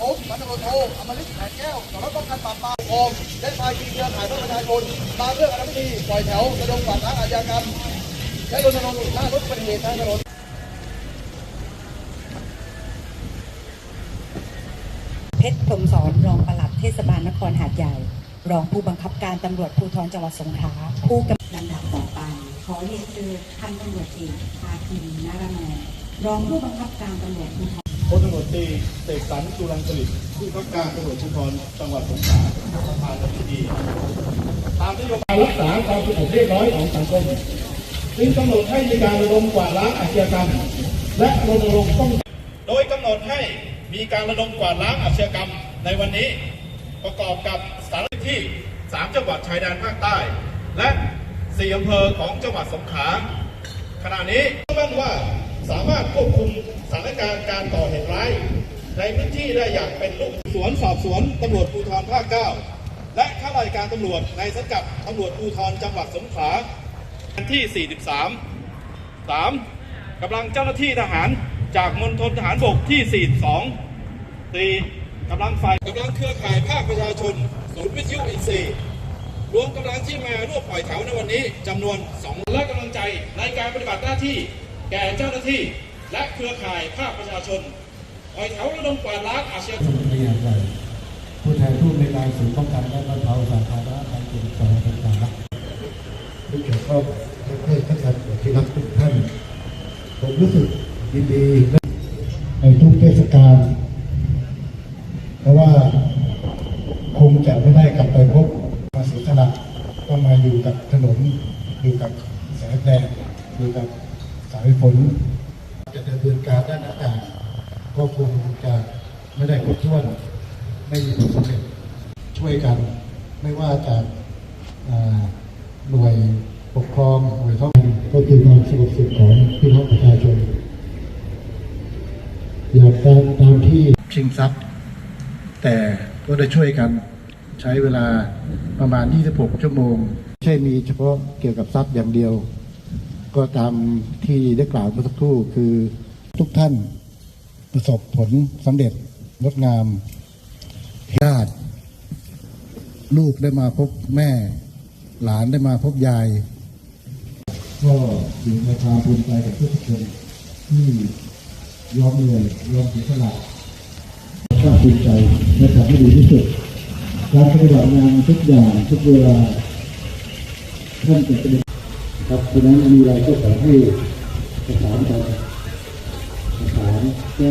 ผมพันตำรวจโทอมฤตแสงแก้วสารวัตรป้องกันปราบปรามโอมได้พาทีมเครือข่ายเพื่อประชาชนมาเรื่องอนามัยปล่อยแถวระดมกวาดล้างอาชญากรรมและรณรงค์หน้ารถอุบัติเหตุทางถนนเพชรพรมสอนรองปลัดเทศบาลนครหาดใหญ่ รองผู้บังคับการตำรวจภูธรจังหวัดสงขลาผู้กำกับลำดับต่อไปขอเรียนเชิญพันตำรวจเอกภาคินนารมนรองผู้บังคับการตำรวจภูธร พลตำรวจตรีเสกสรรสุรังสลิดผู้บังคับการตำรวจภูธรจังหวัดสงขลาประธานในพิธีตามนโยบายรักษาความสงบเรียบร้อยของสังคมซึ่งกำหนดให้มีการระดมกวาดล้างอาชญากรรม และรณรงค์ป้องโดยกำหนดให้มีการระดมกวาดล้างอาชญากรรมในวันนี้ ประกอบกับสถานที่ 3 จังหวัดชายแดนภาคใต้ และ 4 อำเภอของจังหวัดสงขลาขณะนี้เชื่อมั่นว่า สามารถควบคุมสถานการณ์การก่อเหตุร้าย ในพื้นที่ได้อย่างเป็นรูปสวนสอบสวนตำรวจภูธรภาค 9 และข้าราชการตำรวจในสังกัดตำรวจภูธรจังหวัดสงขลาที่ 43 3. กำลังเจ้าหน้าที่ทหารจากมณฑลทหารบกที่ 42 4. กำลังฝ่ายกำลังเครือข่ายภาคประชาชน ศูนย์วิทยุอินทรีย์รวมกำลังที่มาร่วมปล่อยแถวในวันนี้จำนวน 2 และกำลังใจในการปฏิบัติหน้าที่ แก่เจ้าหน้าที่และเครือข่ายภาคประชาชนปล่อยแถวระดมกวาดล้างอาชญากรรมพยานใหญ่ผู้แทนผู้ในวยการศูนย์ป้องกันและบรรเทาสาธารณภัยจังหวัดสงขลาผู้เกี่ยวข้องและเพื่อนท่านการตรวจที่รักทุกท่าน ผมรู้สึกยินดีในทุกเทศกาลเพราะว่าคงจะไม่ได้กลับไปพบมาเสียสละก็มาอยู่กับถนนอยู่กับแสงแดดอยู่กับสายฝนจะดำเนินการด้านอากาศก็คงจะไม่ได้ครบถ้วนไม่มีผลสำเร็จช่วยกัน ไม่ว่าจากอ่าหน่วยปกครองหน่วยท้องถิ่นก็คือความสงบสุขของพี่น้องประชาชนอยากตามตามที่ชิงทรัพย์ แต่ก็ได้ช่วยกันใช้เวลาประมาณ 26 ชั่วโมงไม่ใช่มีเฉพาะเกี่ยวกับทรัพย์อย่างเดียว ก็ตามที่ได้กล่าวเมื่อสักครู่คือทุกท่านประสบผลสำเร็จงดงามญาติลูกได้มาพบแม่ หลานได้มาพบยาย ก็ถึงในความภูมิใจกับทุกคนที่ยอมเหนื่อยยอมเสียสละภาคภูมิใจและทำให้ดีที่สุดการปฏิบัติงานทุกอย่างทุกเวลาท่านจะเป็น ครับเพราะฉะนั้นมีอะไรก็ขอให้ประสานกันประสานแก้